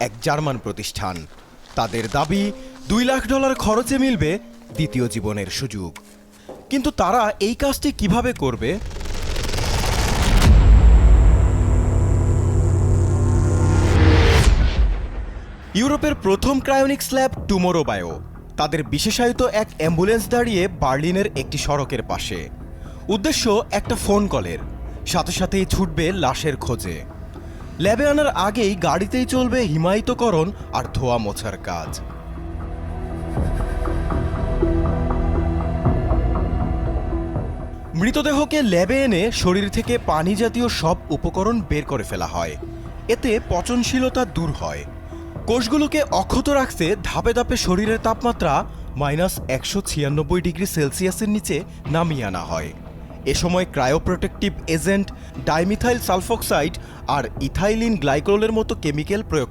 এক জার্মান প্রতিষ্ঠান। তাদের দাবি, দুই লাখ ডলার খরচে মিলবে দ্বিতীয় জীবনের সুযোগ। কিন্তু তারা এই কাজটি কীভাবে করবে? ইউরোপের প্রথম ক্রায়োনিক স্ল্যাব টুমোরো বায়ো। তাদের বিশেষায়িত এক অ্যাম্বুলেন্স দাঁড়িয়ে বার্লিনের একটি সড়কের পাশে। উদ্দেশ্য একটা ফোন কলের। সাথে সাথেই ছুটবে লাশের খোঁজে। ল্যাবে আনার আগেই গাড়িতেই চলবে হিমায়িতকরণ আর ধোয়া মোছার কাজ। মৃতদেহকে ল্যাবে এনে শরীর থেকে পানি জাতীয় সব উপকরণ বের করে ফেলা হয়। এতে পচনশীলতা দূর হয়। কোষগুলোকে অক্ষত রাখতে ধাপে ধাপে শরীরের তাপমাত্রা মাইনাস একশো ছিয়ানব্বই ডিগ্রি সেলসিয়াসের নিচে নামিয়ে আনা হয়। এ সময় ক্রায়োপ্রোটেকটিভ এজেন্ট ডাইমিথাইল সালফক্সাইড আর ইথাইলিন গ্লাইকোলের মতো কেমিক্যাল প্রয়োগ